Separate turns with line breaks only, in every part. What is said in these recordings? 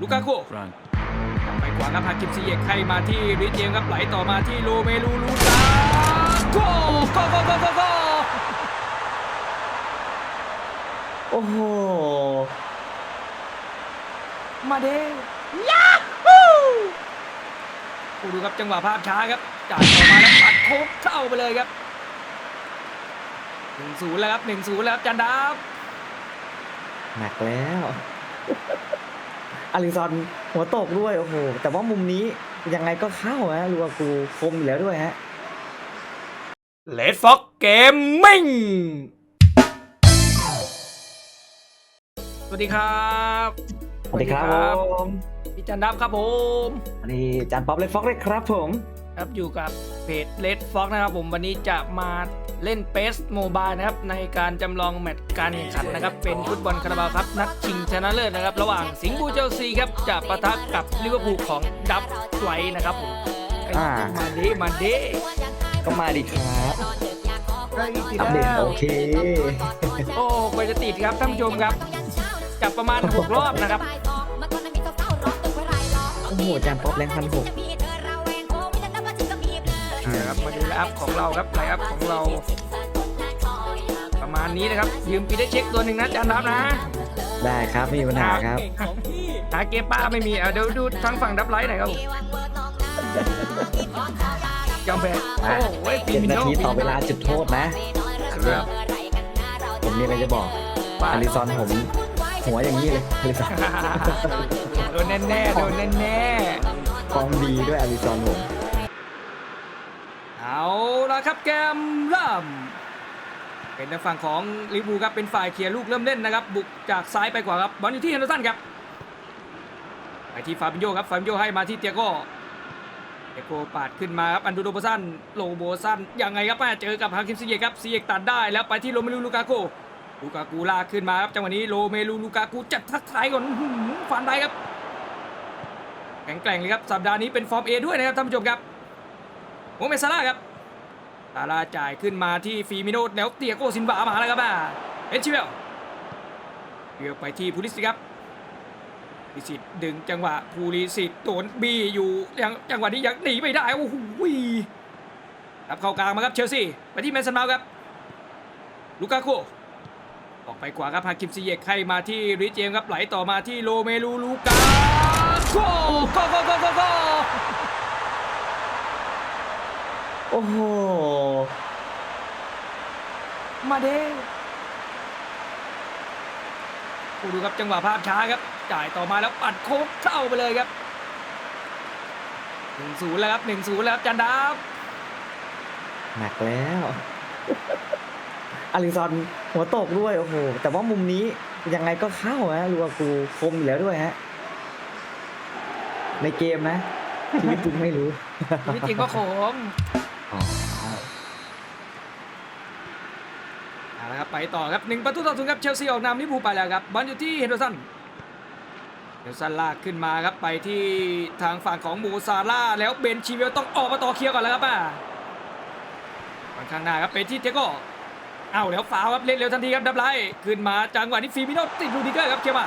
ลูกาโก
Front.
ไปขวาครับฮากิมซีเอกให้มาที่ริเจมส์ครับไหลต่อมาที่โรเมลูลูกาโกโกโกโกโกโก
โอ้โห มาเด้
กูดูครับจังหวะภาพช้าครับจ่ายออกมาแล้วปัดโค้งเข้าไปเลยครับหนึ่งศูนย์แล้วครับหนึ่งศูนย์แล้วครับจันดาบ
หนักแล้ว อาริซอนหัวตกด้วยโอ้โหแต่ว่ามุมนี้ยังไงก็เข้าฮะลูกากูคมอยู่แล้วด้วยฮะ
เลดฟ็อกเกมมิ่งสวัสดีครับ
สวัสดีครับผม
พี่จันดับครับผม
อันนี้จานป๊อปเลยฟ็อกเลยครับผม
ครับอยู่กับเพจ Red Fox นะครับผมวันนี้จะมาเล่นเปสโมบายนะครับในการจำลองแมตช์การแข่งขันนะครับ เป็นฟุตบอลคาราบาวครับนัดชิงชนะเลิศนะครับ ระหว่างสิงห์บูเชลซีครับจะปะทะกับลิเวอร์พูลของดับไว้นะครับผม
อ่า
มาเดมาเด
ก็มาดีครับอัปเดตโอเค
โอ้ไปจะติดครับท่านผู้ชมครับ จับประมาณ 6 รอบนะครับ
โอ้โหจานป๊อปแรงพันหก
นะครับมาดูไลน์อัพของเราครับไลน์อัพของเรา ประมาณนี้นะครับ ยืมปีได้เช็คตัวหนึ่งนะจานรับนะ
ได้ครับไม่มีปัญหาครับ
หาเกมป้าไม่มีเอาเดี๋ยวดูทางฝั่งดับไลท์หน่อยครับผมยอมแพ้โอ้ยปี
เจ็ด
มิ
นา
โน
ทีต่อเวลาจุดโทษนะ
ครับ
ผมมีอะไรจะบอก
ป้า
อาริซอนผมหัวอย่างนี้เลยอาริซอน
โดนแน่ๆโดนแน่
ฟอร์มดีด้วยอาริซอนผม
ๆ เอาละครับแกมเริ่มเป็นทางฝั่งของลิเวอร์พูครับเป็นฝ่ายเคลียร์ลูกเริ่มเล่นนะครับ บุกจากซ้ายไปขวาครับบอลอยู่ที่เฮนเดอร์สันครับไปที่ฟาบิโยครับฟาบิโยให้มาที่เตียโก้เตียโก้ปาดขึ้นมาครับอันดูโรโบซันโรโบซันยังไงครับแม่เจอกับฮาคิมซิเยครับซิเยกตัดได้แล้วไปที่โรเมลูลูกาโกลูกากูลากขึ้นมาครับจังหวะนี้โรเมลูลูกากูจัดทักทายก่อนฟันได้ครับแข็งแกร่งเลยครับสัปดาห์นี้เป็นฟอร์ม A ด้วยนะครับท่านผู้ชมครับ โมเมซาร่าครับซาร่าจ่ายขึ้นมาที่ฟีมิโนแล้วเตียโกซินวามาแล้วครับอ่าเอ็นชิเวลเบียวไปที่พูลิสิครับพูลิสิตดึงจังหวะพูลิสิตโดนบีอยู่ยังจังหวะนี้ยังหนีไม่ได้โอ้โหรับเข้ากลางมาครับเชลซีไปที่แมนสันเมาส์ครับลูกาโกออกไปขวาครับฮาคิมซิเยกให้มาที่ริเจมครับไหลต่อมาที่โรเมลูลูกาโกโกโกโกโกโก
โอ้โห มาเด้
กูดูครับจังหวะภาพช้าครับ จ่ายต่อมาแล้วปัดโค้งเข้าไปเลยครับหนึ่งศูนย์แล้วครับหนึ่งศูนย์แล้วครับจันดาบ
หนักแล้วอาริซอนหัวตกด้วย โอ้โห แต่ว่ามุมนี้ยังไงก็เข้าฮะลูกากูคมอยู่แล้วด้วยฮะ ในเกมนะชีวิตจริงไม่รู้
นี่จริงก็โขม
อ๋อ
เอาละครับไปต่อครับหนึ่งประตูต่อศูนย์ครับเชลซีออกนำลิเวอร์พูลไปแล้วครับบอลอยู่ที่เฮนเดอร์สันเฮนเดอร์สันลากขึ้นมาครับไปที่ทางฝั่งของมูซาร่าแล้วเบนชีเวลต้องออกมาต่อเคลียร์ก่อนแล้วครับอะฝั่งข้างหน้าครับเป็นที่เทโก้เอาแล้วฟาวครับเล่นเร็วทันทีครับดับไลท์ขึ้นมาจังหวะนี้ฟีมิโนติดลูดิเกอร์ครับเคียร์มา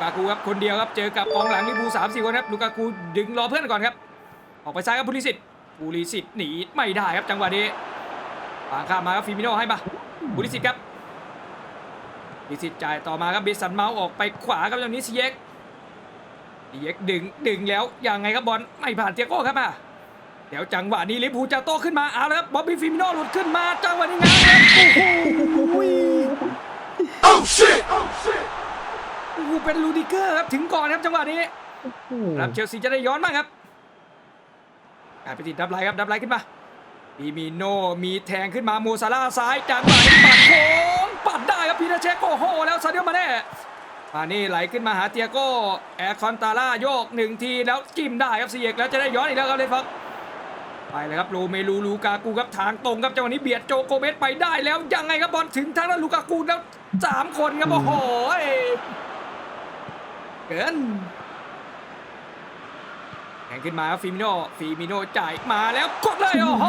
กากูครับคนเดียวครับเจอกับกองหลังลิพูสามสี่คนครับลูกากูดึงรอเพื่อนก่อนครับออกไปซ้ายครับพูลิสิต พูลิสิตหนีไม่ได้ครับจังหวะนี้วางข้ามมาครับฟิมิโนให้มาพูลิสิตครับพูลิสิตจ่ายต่อมาครับเบสันเมาส์ออกไปขวาครับตรงนี้ซีเย็กซีเย็กดึงดึงแล้วยังไงครับบอลไม่ผ่านเตียโก้ครับอะเดี๋ยวจังหวะนี้ลิเวอร์พูลจะโต้ขึ้นมาเอาแล้วครับบ๊อบบี้ฟิมิโนหลุดขึ้นมาจังหวะนี้งานครับโอ้โหโอ้โหเป็นลูดิเกอร์ครับถึงก่อนครับจังหวะนี้รับเชลซีจะได้ย้อนบ้างครับ กลายไปติดดับไลท์ครับดับไลท์ขึ้นมามีมีโนมีแทงขึ้นมาโมซาร่าซ้ายจังหวะปัดโค้งปัดได้ครับพีนาเชโกโหแล้วซาเดียมาแน่มานี่ไหลขึ้นมาหาเตียโก้แอร์คอนตาร่าโยกหนึ่งทีแล้วจิ้มได้ครับเสียกแล้วจะได้ย้อนอีกแล้วครับเลยฟักไปเลยครับโรเมลูลูกากูครับทางตรงครับจังหวะนี้เบียดโจโกเมสไปได้แล้วยังไงครับบอลถึงทางด้านลูกากูแล้วสามคนครับโอ้โหเกิน งขึ้นมาครับฟิมิโนฟิมิโนจ่ายมาแล้วกดเลยโอ้โห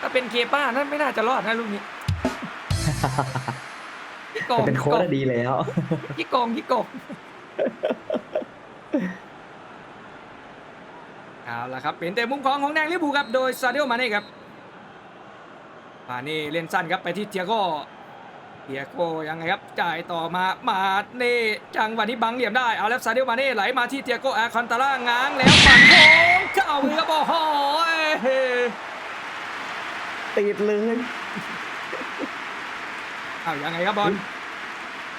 ถ้าเป็นเคป้านั้นไม่น่าจะรอดนะลูกนี้โกง
แต่เป็นโค้ดอะดีแล้ว
ขี้โกงขี้โกงเอาละครับเป็นแต่มุมของของแดงลิเวอร์พูลครับโดยซาเดียมาเน่ครับมาเน่เล่นสั้นครับไปที่เทียโก้ เทียโก้ยังไงครับจ่ายต่อมามาเน่จังหวะนี้บังเหลี่ยมได้เอาแล้วซาเดียมาเน่ไหลมาที่เทียโก้อาคอนตาร่าง้างแล้วปั่นโค้งเข้ามือครับโอ้โห
ติดเลย
เอายังไงครับบอล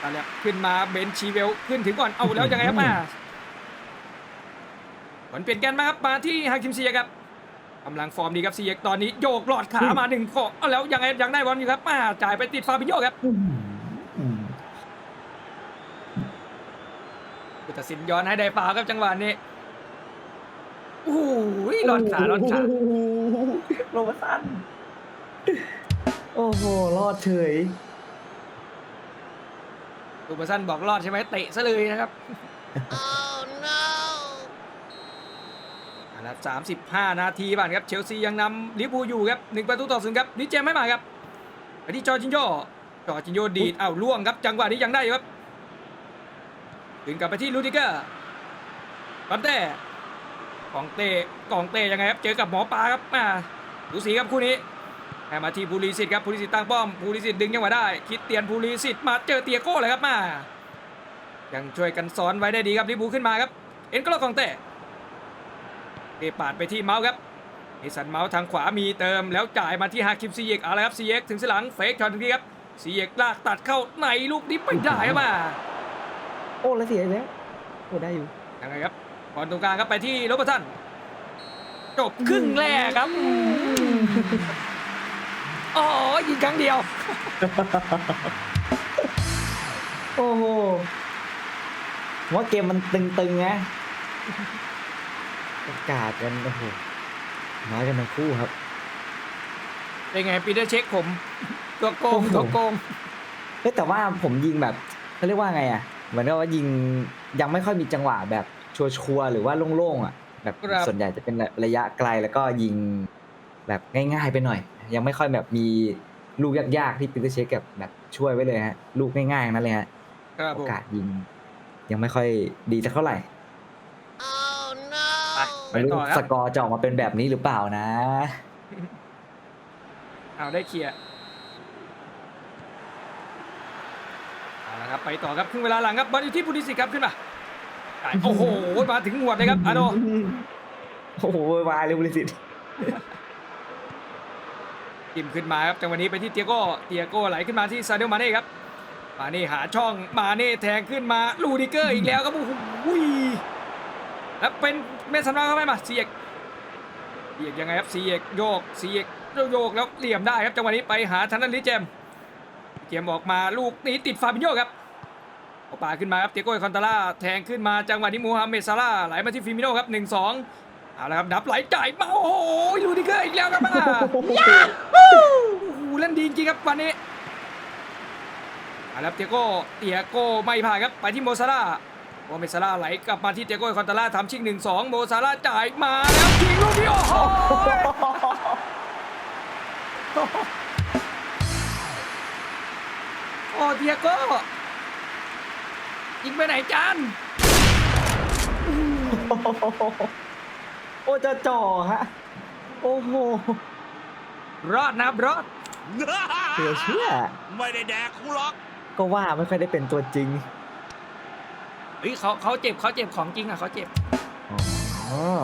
ตอนแรกขึ้นมาเบนชีเวลขึ้นถึงก่อนเอาแล้วยังไงครับมาบอลเปลี่ยนแกนมาครับมาที่ฮาคิมซียกครับ กำลังฟอร์มดีครับซีเยกตอนนี้โยกหลอดขามาหนึ่งข้อเอาแล้วยังไงยังได้บอลอยู่ครับมาจ่ายไปติดฟาบิโยครับ
อืม
ผู้ตัดสินย้อนให้ได้ฟาวครับจังหวะนี้โอ้โหหลอดขาหลอดขา
โโหโรบสันโอ้โหรอดเฉย
ตูเบอร์สันบอกรอดใช่ไหมเตะซะเลยนะครับ เอาละสามสิบห้านาทีบ้านครับเชลซียังนำลิเวอร์พูลอยู่ครับหนึ่งประตูต่อศูนย์ครับดิเจมไม่มาครับไปที่จอร์จินโยจอร์จินโยดีดอ้าวล่วงครับจังหวะนี้ยังได้อยู่ครับถึงกลับไปที่ลูดิเกอร์ปันเต้กองเต้กองเต้ยังไงครับเจอกับหมอปลาครับมาดูสีครับคู่นี้ให้มาที่ภูริสิทธิ์ครับภูริสิทธิ์ตั้งป้อมภูริสิทธิ์ดึงยังไงได้ คิดเตียนภูริสิทธิ์มาเจอเตียโก้เลยครับมายังช่วยกันซ้อนไว้ได้ดีครับลิเวอร์พูลขึ้นมาครับเอ็นโกโลกองเต้ เอปาดไปที่เมาส์ครับเอสันเมาส์ทางขวามีเติมแล้วจ่ายมาที่ฮาคิมซีเยกเอาละครับซีเยกถึงสนหลังเฟกช็อตทันทีครับซีเยกลากตัดเข้าในลูกนี้ไม่ได้ครับมา
โอ้แล้วเสียอีกแล้วโอ้ได้อยู่
ยังไงครับบอลตรงกลางครับไปที่โรเบอร์ตันจบครึ่งแรกครับอ๋อยิงครั้งเดียว
โอ้โหผมว่าเกมมันตึงๆนะโอกาสกันโอ้โหน้อยกันทั้งคู่ครับ
เป็นไงปีเตอร์เช็คผม ตัวโกง
โอ้โห
ตัวโกง
เฮ้ยแต่ว่าผมยิงแบบเขาเรียกว่าไงอะเหมือนกับว่ายิงยังไม่ค่อยมีจังหวะแบบชัวร์ๆหรือว่าโล่งๆอะ แบบส่วนใหญ่จะเป็นแบบระยะไกลแล้วก็ยิงแบบง่ายๆไปหน่อย ยังไม่ค่อยแบบมีลูกยากๆที่ปีเตอร์เชคกับแบบช่วยไว้เลยฮะลูกง่ายๆนั่นเลยฮะ
ครับ
โอ
ผม
กาสยิง ยังไม่ค่อยดีสักเท่าไหร่
ไป
ไม่
ต่
รู้
อค
ส
รับ
กอร์จะออกมาเป็นแบบนี้หรือเปล่านะ
เอาได้เคลียร์เอาละครับไปต่อครับครึ่งเวลาหลังครับบอลอยู่ที่ปูดิสิครับขึ้นมาจ่ายโอ้โหมาถึงหัวดเลยครับอาโด
โอ้โหวายเลยบริสิทธิ์
จิ้มขึ้นมาครับจังหวะนี้ไปที่เตียโก้เตียโก้ไหลขึ้นมาที่ซาเดลมาเน่ครับมาเน่หาช่องมาเน่แทงขึ้นมาลูดิเกอร์อีกแล้วครับโอ้โห แล้วเป็นเมสันมาเข้าไปมาเสียกเสียกยังไงครับเสียกโยกเสียกโยกแล้วเหลี่ยมได้ครับจังหวะนี้ไปหาธนันลิเจมเจมออกมาลูกนี้ติดฟาบิโยครับเอาป่าขึ้นมาครับเตียโก้คอนตาล่าแทงขึ้นมาจังหวะนี้มูฮัมเมดซาร่าไหลมาที่ฟิมิโนครับหนึ่งสองเอาละครับดับไหลจ่ายมาโอ้โหลูดิเกอร์อีกแล้วครับมาโอ้โหเล่นดีจริงครับวันนี้เอาละครับเตียโก้เตียโก้ไม่ผ่านครับไปที่โมซาร่า โมเมซาร่าไหลกลับมาที่เตียโก้คอนตาล่าทำชิงหนึ่งสองโมซาร่าจ่ายมาแล้วยิงลูกนี้โอ้โหโอ้เตียโก้ยิงไปไหนจาน
โอ้จะจ่อฮะ โอ้โห
รอดนะครับรอด
เหลือเชื่อ
ไม่ได้แดกกูหรอก
ก็ว่าไม่ค่อยได้เป็นตัวจริง
เฮ้ยเขาเขาเจ็บเขาเจ็บของจริงอะเขาเจ็บ
อ๋อ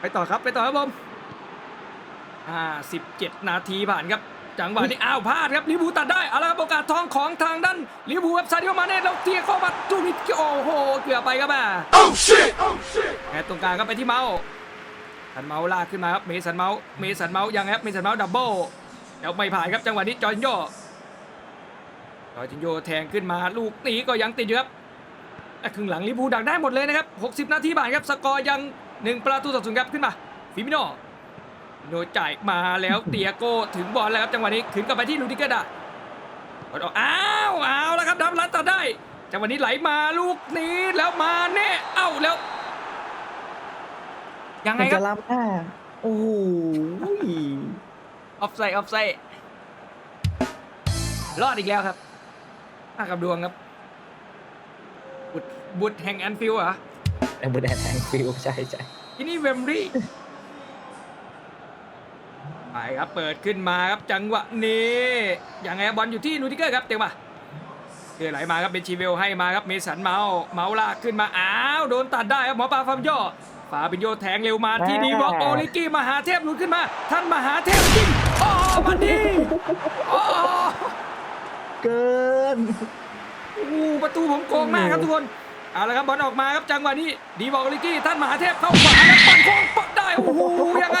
ไปต่อครับไปต่อครับผมอ่า17 นาทีผ่านครับ จังหวะนี้อ้าวพลาดครับลิเวอร์พูลตัดได้เอาละครับโอกาสทองของทางด้านลิเวอร์พูลครับซาดิโอมาเน่แล้วเทียเข้ามาจูมิโอ้โหเกือบไปครับอะ
oh shit oh shit
แหมตรงกลางก็ไปที่เมาส์สันเมาส์ลากขึ้นมาครับเมสันเมาส์เมสันเมาส์ยังไงครับเมสันเมาส์ดับเบิลแล้วไม่ผ่านครับจังหวะนี้จอร์จินโยจอร์จินโยแทงขึ้นมาลูกนี้ก็ยังติดอยู่ครับแต่ ครึ่งหลังลิเวอร์พูลดักได้หมดเลยนะครับ 60 นาทีผ่านครับ สกอร์ยัง 1 ประตูต่อศูนย์ครับขึ้นมาฟิมิโนโนจ่ายมาแล้วเตียโก้ถึงบอลแล้วครับจังหวะนี้ขึ้นกลับไปที่ลูดิเกอร์ดาบอลออกอ้าวเอาแล้วครับดับลันตัดได้ จังหวะนี้ไหลมาลูกนี้แล้วมาเน่เอ้าแล้ว ยังไง
มัน
ครั
จะ
บ
ล้ำหน้าโอ้โห
ออฟไซด์ออฟไซด์รอดอีกแล้วครับอากับดวงครับ บุตรบุตรแห่งแอนฟิลด์เหรอ
ไอ้บุดแอนแองฟิลใช่ใช่
ที่นี่เวมบรีไปครับเปิดขึ้นมาครับจังหวะนี้ยังไงครับบอลอยู่ที่ลูดิเกอร์ครับเต็มมาเกิดไหลมาครับเป็นชีเวลให้มาครับเมสันเมาส์เมาส์ลากขึ้นมาอ้าวโดนตัดได้ครับหมอปลาฟาบิโยฟาบิโยแทงเร็วมาที่ดีบอกโอลิกี้มหาเทพหลุดขึ้นมา ท่านมหาเทพยิงโอ้มันดีโอ้
เกิน
โอ้โหประตูผมโกงมากครับทุกคน เอาละครับบอลออกมาครับจังหวะนี้ ดีบอกโอลิกี้ท่านมหาเทพเข้าขวาแล้วปั่นโค้งปักได้โอ้โหยังไง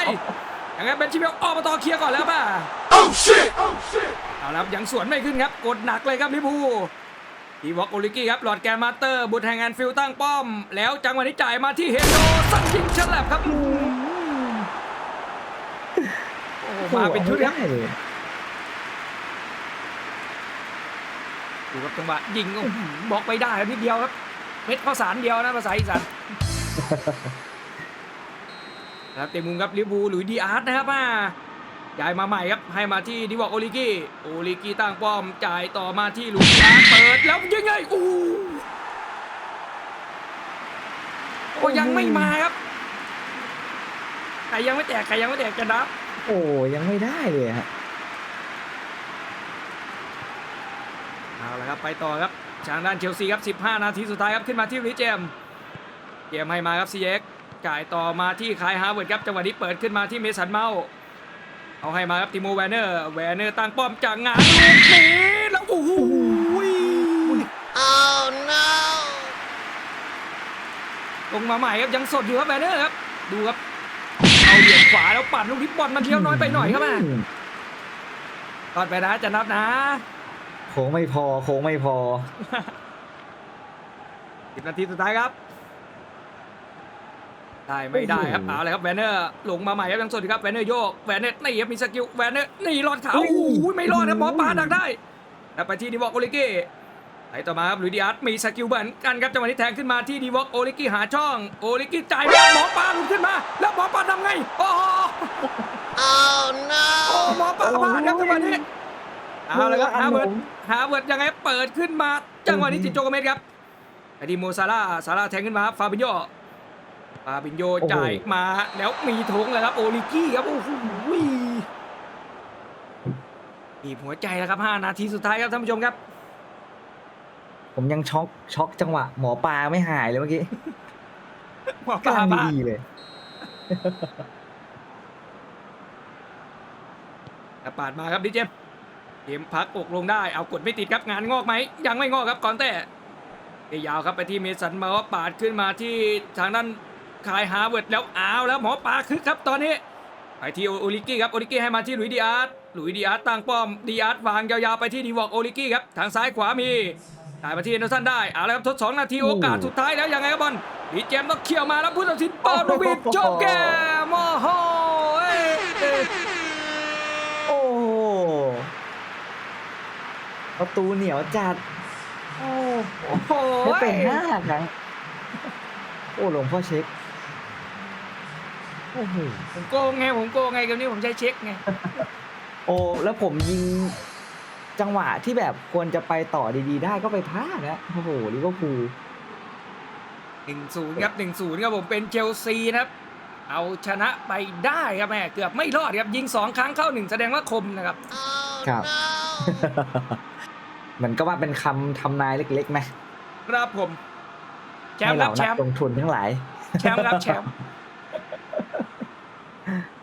ยังไงเป็นชิเวลออกมาต่อเคลียร์ก่อนแล้วป่ะ
Oh shit! Oh shit!
เอาละครับยังสวนไม่ขึ้นครับกดหนักเลยครับลิเวอร์พูลดีวอกโอลิกี้ครับหลอดแกนมาสเตอร์ บุตรแห่งแอนฟิลด์ตั้งป้อม แล้วจังหวะนี้จ่ายมาที่เฮนโดสันยิงฉลับครับโอ้โหมาเป็นชุดครับ
โอ้โหเอาไม่ไเลย
ดูครับจังหวะยิงโอ้โหบล็อกไปได้ครับนิดเดียวครับ เม็ดข้าวสารเดียวนะภาษาอีสานครับเต็มมุมครับลิเวอร์พูลหลุยส์ดีอาร์ตนะครับมาย้ายมาใหม่ครับให้มาที่ดิวอกโอลิกี้โอลิกี้ตั้งป้อมจ่ายต่อมาที่หลุยส์ดีอาร์ตเปิดแล้วยิงไงโอ้โหโอ้ยังไม่มาครับไก่ยังไม่แตกไก่ยังไม่แตกจะนับ
โอ้ยังไม่ได้เลยฮะ
เอาละครับไปต่อครับ ทางด้านเชลซีครับ 15 นาทีสุดท้ายครับขึ้นมาที่ริเจมส์เกมให้มาครับซีเอ็กจ่ายต่อมาที่คายฮาร์เวิร์ดครับจังหวะนี้เปิดขึ้นมาที่เมสันเมาส์เอาให้มาครับติโมแวนเนอร์แวนเนอร์ตั้งป้อมจากงานลูกนี้แล้วโอ้โห
Oh no!
ลงมาใหม่ครับยังสดอยู่ครับแวนเนอร์ครับดูครับเอาเหรียญขวาแล้วปัดลูกนี้บอลมันเลี้ยวน้อยไปหน่อยครับแม่
ม
ตอดไปนะจะนับนะ
โค้งไม่พอโค้งไม่พอ
สิบนาทีสุดท้ายครับ ได้ไม่ได้ครับ
โอ้โห
เอาเลยครับแวนเนอร์ลงมาใหม่ครับยังสดอยู่ครับแวนเนอร์โยกแวนเนอร์นี่ครับมีสกิลแวนเนอร์นี่รอดขา
อุ้
โอ้
ย
โหไม่รอดครับหมอปลาดักได้แล้วไปที่ดีวอกโอลิกี้ไปต่อมาครับลุยดิอาร์ตมีสกิลเหมือนกันครับจังหวะนี้แทงขึ้นมาที่ดีวอกโอลิกี้หาช่องโอลิกี้จ่ายมาหมอปลาหลุดขึ้นมา แล้วหมอปลาทำไงโอ้โห
Oh
โอ้
no!
หมอปลาพลาดครับจังหวะนี้ เอาเลยครับฮาเวิร์ดฮาเวิร์ดยังไงเปิดขึ้นมา จังหวะนี้ติดโจโกเมสครับไอดีโมซาร่าซาร่าแทงขึ้นมาครับฟาบินโยฟาบินโย
โอ้โห
จ่ายมาแล้วมีทงเลยครับโอลิกี้ครับโอ้โหบีบหัวใจแล้วครับ 5 นาทีสุดท้ายครับท่านผู้ชมครับ
ผมยังช็อกช็อกจังหวะ หมอปลาไม่หายเลยเมื่อกี้
หมอปลาบ้า
ดีๆเลย
แต่ปาดมาครับดิเจมส์ เกมพักอกลงได้เอากดไม่ติดครับงานงอกไหมยังไม่งอกครับก่อนแต่ได้ยาวครับไปที่เมสันมาว่าปาดขึ้นมาที่ทางด้านคายฮาร์เวิร์ดแล้วเอาแล้วหมอปลาคึกครับตอนนี้ไปที่โอลิกี้ครับโอลิกี้ให้มาที่หลุยส์ดีอาร์ตหลุยส์ดีอาร์ตตั้งป้อมดีอาร์ตวางยาวๆไปที่ดีวอกโอลิกี้ครับทางซ้ายขวามีได้มาที่เอนเดอร์สันได้เอาแล้วครับทดสองนาทีโอกาสสุดท้ายแล้วยังไงครับบอลดีเจมส์ต้องเขี่ยวมาแล้วผู้ตัดสินเปิดลูกบิดจบเกม
โอ้โห ประตูเหนียวจัด
โอ้โห
ไม่เป็นห้าครั้ง โอ้หลวงพ่อเช็ค โอ้โห
ผมโกงไงผมโกงไงเกมนี้ผมใช้เช็คไง
โอ้แล้วผมยิงจังหวะที่แบบควรจะไปต่อดีๆ ได้ก็ไปพลาดนะโอ้โหลิเวอร์พูล
หนึ่งศูนย์ครับหนึ่งศูนย์ครับผมเป็นเชลซีนะครับ เอาชนะไปได้ครับแม่เกือบไม่รอดครับยิงสองครั้งเข้าหนึ่งแสดงว่าคมนะครับ
Oh
ครับ
no!
เหมือนก็ว่าเป็นคำทำนายเล็กๆไหม
ครับผม แชม
ให้
ป์ค
เรา
รับแช
นัก
มป์
ลงทุนทั้งหลาย
แชมป์ครับแชมป์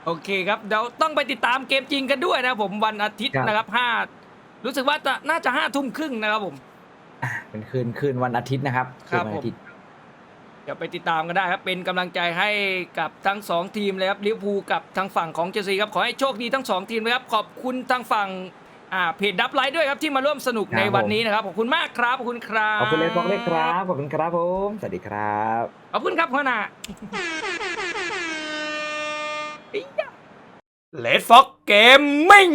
โอเคครับเดี๋ยวต้องไปติดตามเกมจริงกันด้วยนะครับผมวันอาทิตย์
ครับ
นะครับห้ารู้สึกว่าจะน่าจะห้าทุ่มครึ่งนะครับผม
อะเป็นคืนคืนวันอาทิตย์นะครับ
ครับ
นวันอาทิตย์
เดี๋ยวไปติดตามกันได้ครับ เป็นกำลังใจให้กับทั้งสองทีมเลยครับลิเวอร์พูลกับทางฝั่งของเชลซีครับ ขอให้โชคดีทั้งสองทีมนะครับ ขอบคุณทางฝั่ง อ่าเพจดับไลท์ด้วยครับที่มาร่วมสนุก
ครับ
ในวันนี้นะครับขอบคุณมากครับขอบคุณครับ
ขอบคุณเลยบอกเลยครับขอบคุณครับผมสวัสดีครับ
ขอบคุณครับพ่อหน้าเลดฟ็อกเกมมิ่ง